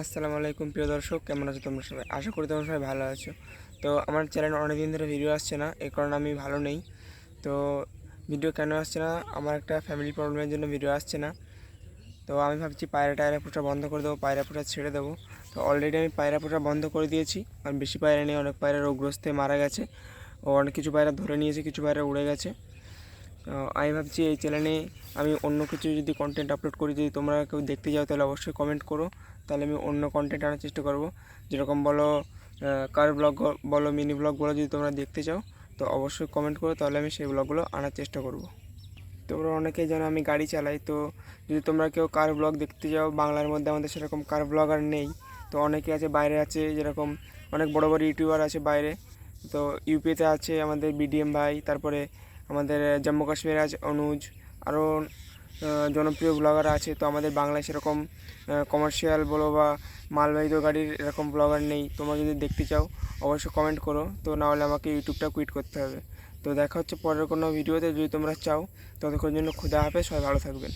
আসসালামু আলাইকুম, প্রিয় দর্শক, কেমন আছো তোমরা সবাই? আশা করি তোমরা সবাই ভালো আছো। তো আমার চ্যানেলে অনেকদিন ধরে ভিডিও আসছে না এই কারণে আমি ভালো নেই। তো ভিডিও কেন আসছে না? আমার একটা ফ্যামিলি প্রবলেমের জন্য ভিডিও আসছে না। তো আমি ভাবছি পায়রা টায়রা পোষা বন্ধ করে দেবো, পায়রা পোষা ছেড়ে দেবো। তো অলরেডি আমি পায়রা পোষা বন্ধ করে দিয়েছি কারণ বেশি পায়রা নেই, অনেক পায়রা রোগগ্রস্তে মারা গেছে। ও অনেক কিছু পায়রা ধরে নিয়েছে, কিছু পায়রা উড়ে গেছে। আমি ভাবছি এই চ্যানেলে আমি অন্য কিছু যদি কন্টেন্ট আপলোড করি, যদি তোমরা কেউ দেখতে যাও, তাহলে অবশ্যই কমেন্ট করো। তাহলে আমি অন্য কন্টেন্ট আনার চেষ্টা করব। যেরকম বলো কার ব্লগ বলো মিনি ব্লগ বলো, যদি তোমরা দেখতে চাও, তো অবশ্যই কমেন্ট করো। তাহলে আমি সেই ব্লগগুলো আনার চেষ্টা করব। তোমরা অনেকেই জানো আমি গাড়ি চালাই, তো যদি তোমরা কেউ কার ব্লগ দেখতে যাও, বাংলার মধ্যে আমাদের সেরকম কার ব্লগার নেই। তো অনেকে আছে, বাইরে আছে, যেরকম অনেক বড় বড় ইউটিউবার আছে বাইরে। তো ইউপিতে আছে আমাদের বিডিএম ভাই, তারপরে আমাদের জম্মু কাশ্মীর আজ অনুজ, আরও জনপ্রিয় ব্লগার আছে। তো আমাদের বাংলায় সেরকম কমার্শিয়াল বলো বা মালবাহিত গাড়ির এরকম ব্লগার নেই। তোমরা যদি দেখতে চাও, অবশ্যই কমেন্ট করো। তো নাহলে আমাকে ইউটিউবটা কুইট করতে হবে। তো দেখা হচ্ছে পরের কোনো ভিডিওতে যদি তোমরা চাও ততক্ষণ জন্য খুদা হাফেজ। সবাই ভালো থাকবেন।